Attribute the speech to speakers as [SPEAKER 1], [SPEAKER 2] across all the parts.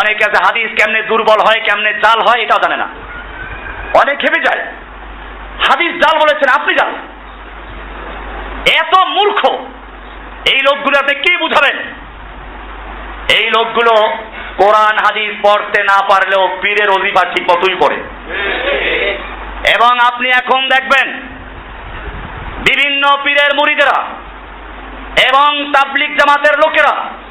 [SPEAKER 1] অনেকে আছে, হাদিস কেমনে দুর্বল হয়, কেমনে জাল হয়, এটাও জানে না। অনেক খেপে যায় হাদিস জাল বলেছেন, আপনি জাল। এত মূর্খ। এই লোকগুলো আপনি কি বুঝাবেন? এই লোকগুলো কোরআন, হাদিস পড়তে না পারলেও পীরের অজিফা ঠিক মতোই পড়ে। এবং আপনি এখন দেখবেন, বিভিন্ন পীরের মুরিদেরা এবং তাবলিক জামাতের লোকেরা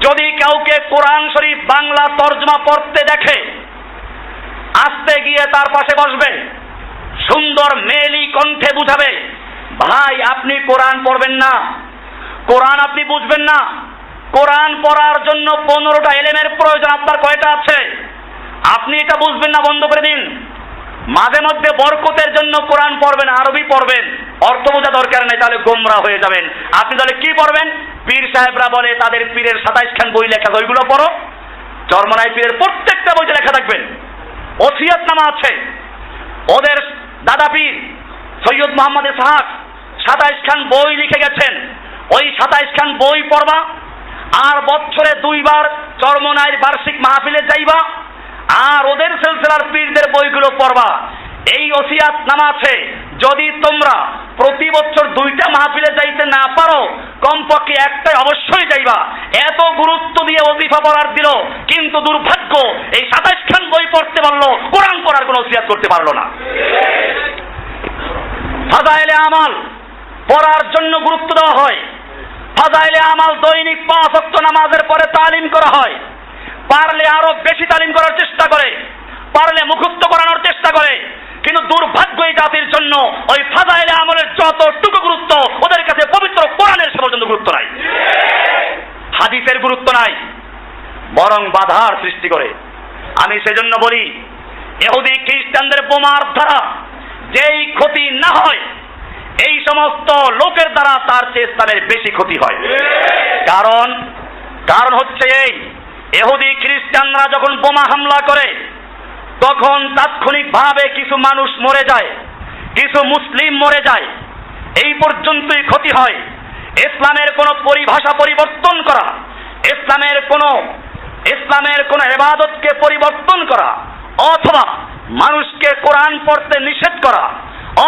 [SPEAKER 1] যদি কাউকে কোরআন শরীফ বাংলা তর্জমা পড়তে দেখে, আসতে গিয়ে তার পাশে বসবে, সুন্দর মেলি কণ্ঠে বুঝাবে, ভাই, আপনি কোরআন পড়বেন না। কোরআন আপনি বুঝবেন না। কোরআন পড়ার জন্য পনেরোটা এলেমের প্রয়োজন, আপনার কয়টা আছে? আপনি এটা বুঝবেন না, বন্ধ করে দিন। মাঝে মধ্যে বরকতের জন্য কোরআন পড়বেন, আরবি পড়বেন। অর্থ বোঝা দরকার নেই, তাহলে গোমরা হয়ে যাবেন। আপনি তাহলে কি পড়বেন? পীর সাহেবরা বলে, তাদের পীরের সাতাইশ খান বই লেখা ওইগুলো পড়ো। চরমনাই পীরের প্রত্যেকটা বইতে লেখা থাকবেন। ওসিয়ত নামা আছে। ওদের দাদা পীর, সৈয়দ মোহাম্মদ সাহাক সাতাইশ খান বই লিখে গেছেন। ওই সাতাইশ খান বই পড়বা, আর বছরে দুইবার চরমনাইয়ের বার্ষিক মাহফিলে যাইবা, আর ওদের সিলসিলার পীরদের বইগুলো পড়বা। এই ওসিয়াত নামা আছে। যদি তোমরা প্রতি বছর দুইটা মাহফিলে যাইতে না পারো, কমপক্ষে একটাই অবশ্যই যাইবা। এত গুরুত্ব দিয়ে ওজিফা পড়ার দিল, কিন্তু দুর্ভাগ্য, এই সাতাইশ খান বই পড়তে পারল, কোরআন পড়ার কোনো ওসিয়াত করতে পারল না। ফাজাইলে আমাল পড়ার জন্য গুরুত্ব দেওয়া হয়। ফাজাইলে আমাল দৈনিক পাঁচ অক্ট নামাজের পরে তালিম করা হয়। পারলে আরও বেশি তালিম করার চেষ্টা করে, পারলে মুখস্থ করানোর চেষ্টা করে, কিন্তু দুর্ভাগ্য এই জাতির জন্য ওই ফাজাইলে আমলের যতটুকু গুরুত্ব ওদের কাছে পবিত্র কোরআনের সে পর্যন্ত গুরুত্ব নাই হাদিসের গুরুত্ব নাই বরং বাধার সৃষ্টি করে। আমি সেজন্য বলি এহুদি খ্রিস্টানদের বোমার দ্বারা যেই ক্ষতি না হয়, এই সমস্ত লোকের দ্বারা তার ইসলামের বেশি ক্ষতি হয়। কারণ কারণ হচ্ছে এই এহুদি খ্রিস্টানরা যখন বোমা হামলা করে, তখন তাৎক্ষণিকভাবে কিছু মানুষ মরে যায়, কিছু মুসলিম মরে যায়। এই পর্যন্তই ক্ষতি হয়। ইসলামের কোনো পরিভাষা পরিবর্তন করা, ইসলামের কোনো ইসলামের কোনো এবাদতকে পরিবর্তন করা, অথবা মানুষকে কোরআন পড়তে নিষেধ করা,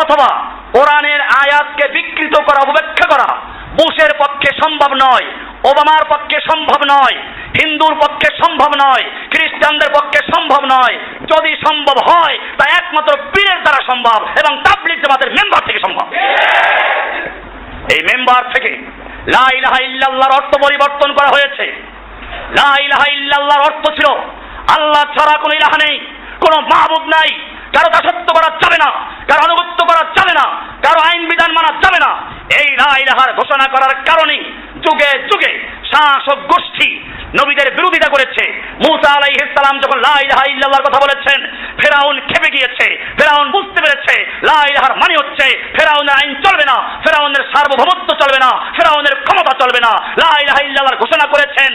[SPEAKER 1] অথবা কোরআনের আয়াতকে বিকৃত করা, উপেক্ষা করা, বুশের পক্ষে সম্ভব নয়, ওবামার পক্ষে সম্ভব নয়, হিন্দুর পক্ষে সম্ভব নয়, খ্রিস্টানদের পক্ষে সম্ভব নয়, যদি সম্ভব হয়, তা একমাত্র পীরের দ্বারা সম্ভব এবং তাবলিক জামাতের মেম্বার থেকে সম্ভব। এই মেম্বার থেকে লা অর্থ পরিবর্তন করা হয়েছে। লা ইলাহা ইল্লাল্লাহর অর্থ ছিল, আল্লাহ ছাড়া কোনো ইলাহা নেই, কোনো মাহবুদ নাই। কারও দাসত্ব করা যাবে না, কারও আনুগত্য করা যাবে না, কারও আইন বিধান মানা যাবে না। এই লা ইলাহার ঘোষণা করার কারণে যুগে যুগে শাসক গোষ্ঠী নবীদের বিরোধিতা করেছে। মুসা আলাইহিস সালাম যখন লা ইলাহা ইল্লাল্লাহর কথা বলেছেন, ফেরাউন খেপে গিয়েছে, ফেরাউন বুঝতে পেরেছে, লা ইলাহার মানে হচ্ছে ফেরাউনের আইন চলবে না, ফেরাউনের সার্বভৌমত্ব চলবে না, ফেরাউনের ক্ষমতা চলবে না। লা ইলাহা ইল্লাল্লাহর ঘোষণা করেছেন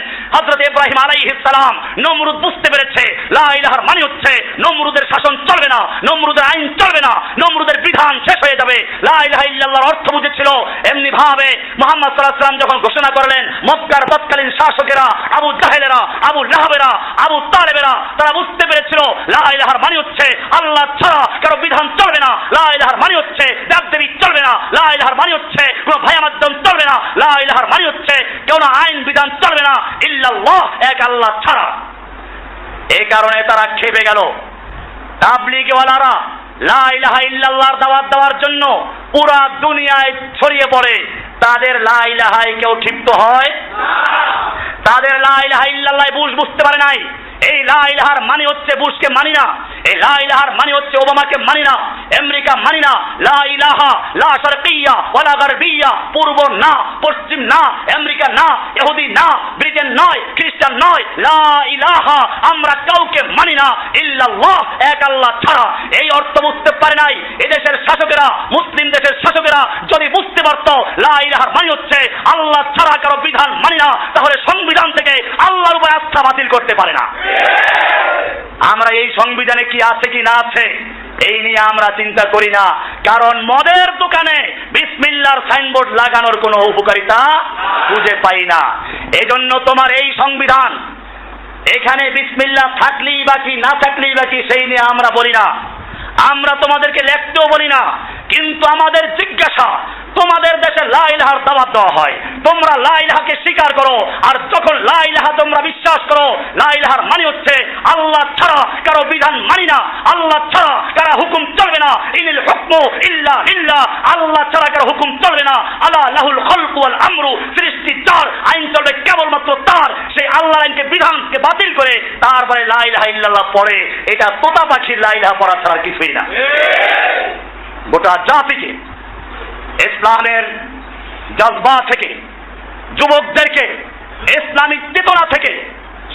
[SPEAKER 1] সালাম। নমরুদ বুঝতে পেরেছে, লা মানে হচ্ছে নমরুদের শাসন চলবে না, নমরুদের আইন চলবে না, নমরুদের বিধান শেষ হয়ে যাবে। লা ইল্লাল্লাহর অর্থ বুঝেছিল এমনি ভাবে মুহাম্মদ সাল্লাম যখন ঘোষণা করলেন, মক্কার তৎকালীন শাসকেরা, আবু জাহেলেরা, আবু লাহাবেরা, আবু তালেবেরা, তারা বুঝতে পেরেছিল, লা ইলাহার মানে হচ্ছে আল্লাহ ছাড়া কারও বিধান চলবে না, লা ইলাহার মানে হচ্ছে দেবদেবী চলবে না, লা ইলাহার মানে হচ্ছে কোনো ভায়া মাধ্যম চলবে না, লা ইলাহার মানে হচ্ছে কোনো আইন বিধান চলবে না, ইল্লাল্লাহ, এক আল্লাহ ছাড়া এই কারণে তারা খেপে গেল। তাবলিগওয়ালারা লা ইলাহা ইল্লাল্লাহর দাওয়াত দেওয়ার জন্য পুরা দুনিয়ায় ছড়িয়ে পড়ে। তাদের লা ইলাহায় কেউ ক্ষিপ্ত হয়? তাদের লা ইলাহা ইল্লাল্লাহ বুঝ বুঝতে পারে নাই। এই লা ইলাহার মানে হচ্ছে বুশকে মানি না। এই লা ইলাহার মানে হচ্ছে ওবামাকে মানি না, আমেরিকা মানি না। লা ইলাহা, লা শারকিয়া, ওয়ালা গারবিয়া, পূর্ব না, পশ্চিম না, আমেরিকা না, ইহুদি না, ব্রিটেন নয়, খ্রিস্টান নয়। লা ইলাহা, আমরা কাউকে মানি না, ইল্লাল্লাহ, এক আল্লাহ ছাড়া। এই অর্থ বুঝতে পারে নাই এদেশের শাসকেরা, মুসলিম দেশের শাসকেরা। যদি বুঝতে পারত, লা ইলাহার মানে হচ্ছে আল্লাহ ছাড়া কারও বিধান মানি না, তাহলে সংবিধান থেকে আল্লাহর উপর আস্থা বাতিল করতে পারে না। আমরা এই সংবিধানে কি আছে কি না আছে, এই নিয়ে আমরা চিন্তা করি না। কারণ মদের দোকানে বিসমিল্লার সাইনবোর্ড লাগানোর কোনো উপকারিতা খুঁজে পাই না। এজন্য তোমার এই সংবিধান, এখানে বিসমিল্লাহ থাকলেই বাকি না থাকলেই বাকি সেই নিয়ে আমরা বলি না। আমরা তোমাদেরকে লেখতেও বলি না, কিন্তু আমাদের জিজ্ঞাসা, তোমাদের দেশে লাইলাহার দাবাত দেওয়া হয়। তোমরা লাইলাহাকে স্বীকার করো। আর যখন লাইলাহা তোমরা বিশ্বাস করো লাইলাহার মানে হচ্ছে আল্লাহ ছাড়া কারও বিধান মানি না। আল্লাহ ছাড়া কারও হুকুম চলবে না। ইনিল হুকমু ইল্লা ইল্লা আল্লাহ ছাড়া কারও হুকুম চলবে না। আল্লাহ লাহুল খলকু ওয়াল আমরু। সৃষ্টি তার আইন চলবে কেবলমাত্র তার। সেই আল্লাহর আইনকে, বিধানকে বাতিল করে তারপরে লাইলাহা ইল্লাল্লাহ পড়ে। এটা তোতা পাখির লাইলাহা পড়া ছাড়া কিছুই না। গোটা জাতিকে ইসলামের জজবা থেকে যুবকদেরকে ইসলামিক চেতনা থেকে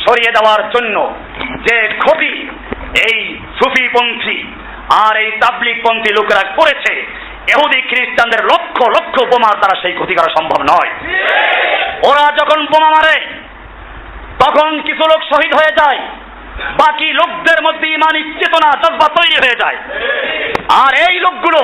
[SPEAKER 1] সরিয়ে দেওয়ার জন্য যে ক্ষতি এই সুফিপন্থী আর এই তাবলিগপন্থী লোকেরা করেছে, এহুদি খ্রিস্টানদের লক্ষ লক্ষ বোমার দ্বারা সেই ক্ষতি করা সম্ভব নয়। ওরা যখন বোমা মারে, তখন কিছু লোক শহীদ হয়ে যায়, বাকি লোকদের মধ্যে ইমানি চেতনা, জজবা তৈরি হয়ে যায়। আর এই লোকগুলো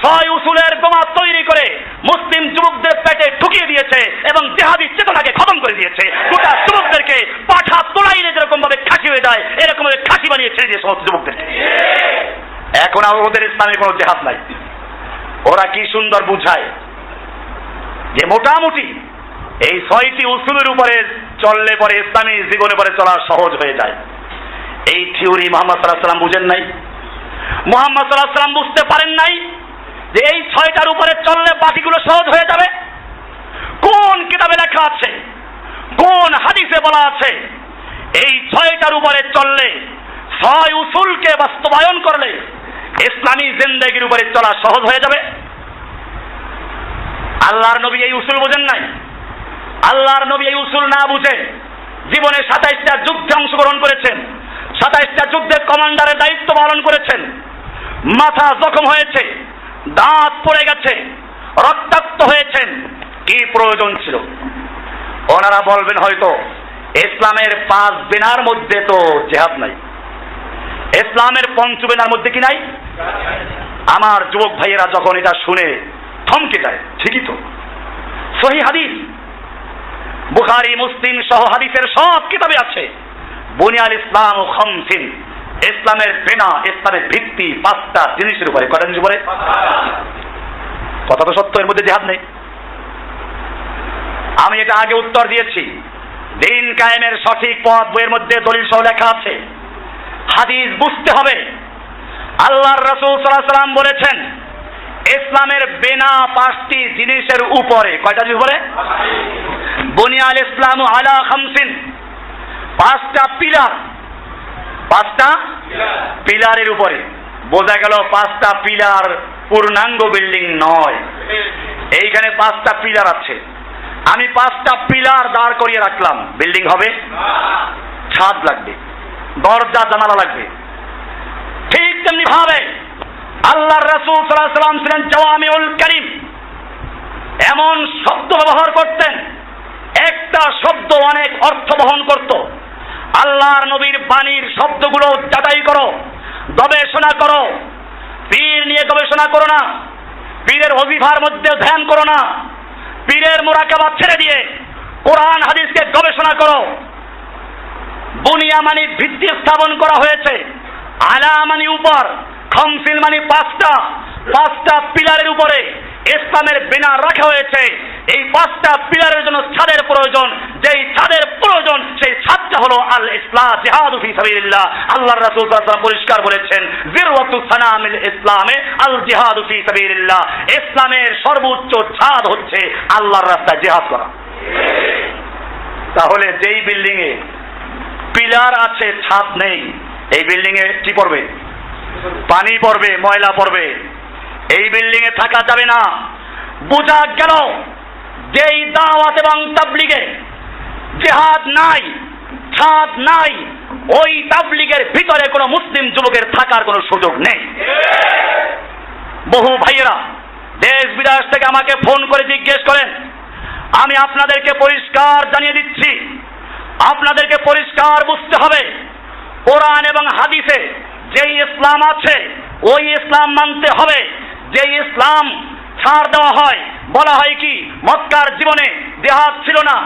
[SPEAKER 1] ছয় উসুলের বোমা তৈরি করে মুসলিম যুবকদের পেটে ঢুকিয়ে দিয়েছে এবং জেহাদি চেতনাকে খতম করে দিয়েছে। গোটা যুবকদেরকে পাঠা তোলাইলে যেরকম ভাবে খাসি হয়ে যায় এরকম ভাবে খাসি বানিয়ে ছেড়ে দিয়ে সমস্ত যুবকদেরকে। এখন আর ওদের ইসলামে কোনো জেহাদ নাই। ওরা কি সুন্দর বুঝায় যে মোটামুটি এই ছয়টি উসুলের উপরে চললে পরে ইসলামী জীবনে পরে চলা সহজ হয়ে যায়। এই থিওরি মোহাম্মদ সাল্লাহ সাল্লাম বুঝেন নাই। মোহাম্মদ সাল্লাহ সাল্লাম বুঝতে পারেন নাই যে এই ছয়টার উপরে চললে বাকিগুলো সহজ হয়ে যাবে। কোন কিতাবে লেখা আছে? কোন হাদিসে বলা আছে? এই ছয়টার উপরে চললে, ছয় উসুলকে বাস্তবায়ন করলে ইসলামী জিন্দেগির উপরে চলা সহজ হয়ে যাবে। আল্লাহর নবী এই উসুল বোঝেন নাই। আল্লাহর নবী এই উসুল না বুঝে জীবনে সাতাইশটা যুদ্ধে অংশগ্রহণ করেছেন, সাতাইশটা যুদ্ধের কমান্ডারের দায়িত্ব পালন করেছেন। মাথা জখম হয়েছে দাঁত পড়ে গেছে, রক্তাক্ত হয়েছেন। কি প্রয়োজন ছিল? ওনারা বলবেন হয়তো, ইসলামের পাঁচ বিনার মধ্যে তো জেহাদ নাই। ইসলামের পঞ্চ বিনার মধ্যে কি নাই? আমার যুবক ভাইয়েরা যখন এটা শুনে থমকে যায়, ঠিকই তো। সহি হাদিস। বুখারি, মুসলিম সহ হাদিসের সব কিতাবে আছে। বুনিয়াল ইসলাম ও খমসিন। ইসলামের বেনা ইসলামের ভিত্তি পাঁচটা জিনিসের উপরে কটা জিনিস উপরে? কথা তো সত্য এর মধ্যে জেহাদ নেই। আমি এটা আগে উত্তর দিয়েছি। দিন কায়েমের সঠিক পথ বইয়ের মধ্যে দলিল সহ লেখা আছে। হাদিস বুঝতে হবে। আল্লাহর রসুল সাল্লাম বলেছেন ইসলামের বেনা পাঁচটি জিনিসের উপরে কয়টা জিনিস উপরে? বুনিয়াল ইসলাম আলা খামসিন। পাঁচটা পিলার পাঁচটা পিলারের উপরে। বোঝা গেল পাঁচটা পিলার পূর্ণাঙ্গ বিল্ডিং নয়। এইখানে পাঁচটা পিলার আছে। আমি পাঁচটা পিলার দাঁড় করিয়ে রাখলাম। বিল্ডিং হবে? ছাদ লাগবে। দরজা, জানালা লাগবে। ঠিক তেমনি ভাবে আল্লাহর রাসূল সাল্লাম ছিলেন জাওয়ামিউল কারীম। এমন শব্দ ব্যবহার করতেন, একটা শব্দ অনেক অর্থ বহন করত। আল্লাহর নবীর বাণীর শব্দগুলো যাচাই করো, গবেষণা করো। পীর নিয়ে গবেষণা করো না, পীরের অজিফার মধ্যে ধ্যান করো না, পীরের মোরাকাবা ছেড়ে দিয়ে কোরআন, হাদিসকে গবেষণা করো। বুনিয়া মানে ভিত্তি স্থাপন করা হয়েছে। আলা উপর খমসিল মানে পাঁচটা পাঁচটা পিলারের উপরে ইসলামের বিনা রাখা হয়েছে। এই পাঁচটা পিলারের জন্য ছাদের প্রয়োজন। যেই ছাদের প্রয়োজন, সেই ছাদটা হলো আল ইসলাম জিহাদু ফি সাবিলিল্লাহ। আল্লাহর রাসূল সাল্লাল্লাহু পরিষ্কার বলেছেন, জিরওয়াতু সানামিল ইসলামে আল জিহাদু ফি সাবিলিল্লাহ। ইসলামের সর্বোচ্চ ছাদ হচ্ছে আল্লাহর রাস্তায় জিহাদ করা। তাহলে যেই বিল্ডিং এ পিলার আছে, ছাদ নেই, এই বিল্ডিং এ কি পড়বে? পানি পড়বে, ময়লা পড়বে। এই বিল্ডিং এ থাকা যাবে না। বোঝা গেল, যেই দাওয়াত এবং তাবলিগে জেহাদ নাই, ছাদ নাই, ওই তাবলিগের ভিতরে কোনো মুসলিম যুবকের থাকার কোনো সুযোগ নেই। বহু ভাইয়েরা, দেশ বিদেশ থেকে আমাকে ফোন করে জিজ্ঞেস করেন, আমি আপনাদেরকে পরিষ্কার জানিয়ে দিচ্ছি, আপনাদেরকে পরিষ্কার বুঝতে হবে, কোরআন এবং হাদিসে যেই ইসলাম আছে, ওই ইসলাম মানতে হবে, যেই ইসলাম ছাড় দেওয়া হয়, বলা হয় কি, মক্কার জীবনে দেহাত ছিল না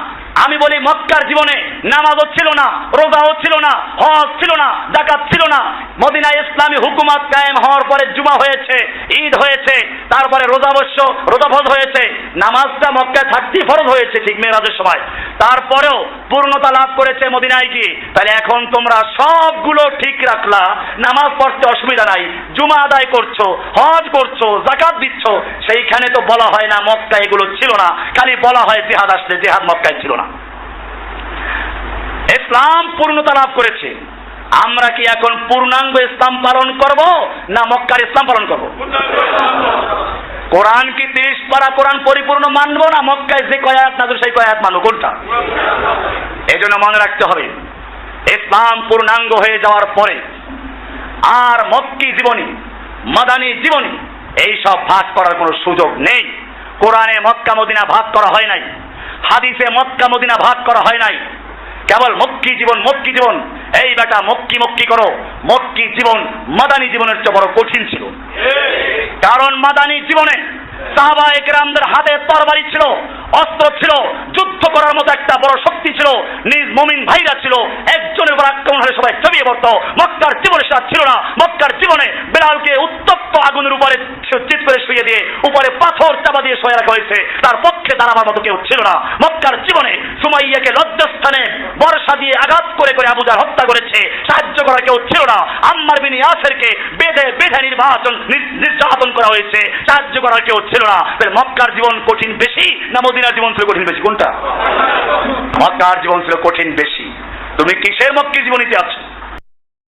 [SPEAKER 1] আমি বলি মক্কার জীবনে নামাজও ছিল না, রোজাও ছিল না, হজ ছিল না জাকাত ছিল না। মদিনায় ইসলামী হুকুমত কায়েম হওয়ার পরে জুমা হয়েছে, ঈদ হয়েছে, তারপরে রোজাবশ্য রোজাফজ হয়েছে। নামাজটা মক্কায় থাকতেই ফরজ হয়েছে ঠিক মেয়েরাজের সময়। তারপরেও পূর্ণতা লাভ করেছে মদিনায় গিয়ে। তাহলে এখন তোমরা সবগুলো ঠিক রাখলা, নামাজ পড়তে অসুবিধা নাই, জুমা আদায় করছ, হজ করছ জাকাত দিচ্ছ, সেইখানে তো বলা হয় না মক্কা এগুলো ছিল না, খালি বলা হয় জেহাদ আসলে জেহাদ মক্কায় ছিল না। ইসলাম পূর্ণতা লাভ করেছে। আমরা কি এখন পূর্ণাঙ্গ ইসলাম পালন করব না মক্কার ইসলাম পালন করব? কোরআন কি তিরিশ পারা কোরআন পরিপূর্ণ মানব না মক্কায় যে কয়াত না সেই কয়াত মানবো? কোনটা? এই জন্য মনে রাখতে হবে, ইসলাম পূর্ণাঙ্গ হয়ে যাওয়ার পরে আর মক্কি জীবনী, মাদানী জীবনী, এই সব ভাগ করার কোনো সুযোগ নেই। কোরআনে মক্কা মদিনা ভাগ করা হয় নাই, হাদিসে মক্কা মদিনা ভাগ করা হয় নাই। কেবল মক্কি জীবন মক্কি জীবন। এই বেটা মক্কি মক্কি করো। মক্কি জীবন মাদানী জীবনের চেয়ে বড় কঠিন ছিল। কারণ মাদানী জীবনে সাহাবা একরামদের হাতে তরবারি ছিল, অস্ত্র ছিল, যুদ্ধ করার মতো একটা বড় শক্তি ছিল, নিজ মমিন ভাইরা ছিল, একজনের উপর আক্রমণ হলে সবাই জমিয়ে পড়তো। মক্কার জীবনে সেটা ছিল না। মক্কার জীবনে বেলালকে উত্তপ্ত আগুনের উপরে চিত করে শুয়ে দিয়ে উপরে পাথর চাপা দিয়ে শুয়ে রাখা হয়েছে। তার পক্ষে দাঁড়াবার মতো কেউ ছিল না। মক্কার জীবনে সুমাইয়াকে লজ্জাস্থানে বর্ষা দিয়ে আঘাত করে করে আবুজার হত্যা করেছে। সাহায্য করা কেউ ছিল না। আম্মার বিন ইয়াসেরকে বেঁধে বেঁধে নির্বাচন নির- নির্যাতন করা হয়েছে। সাহায্য করা কেউ ছিল না। তাহলে মক্কার জীবন কঠিন বেশি না মদিনার জীবন ছিল কঠিন বেশি? কোনটা? মক্কার জীবন ছিল কঠিন বেশি। তুমি কিসের মক্কি জীবনীতে আছো?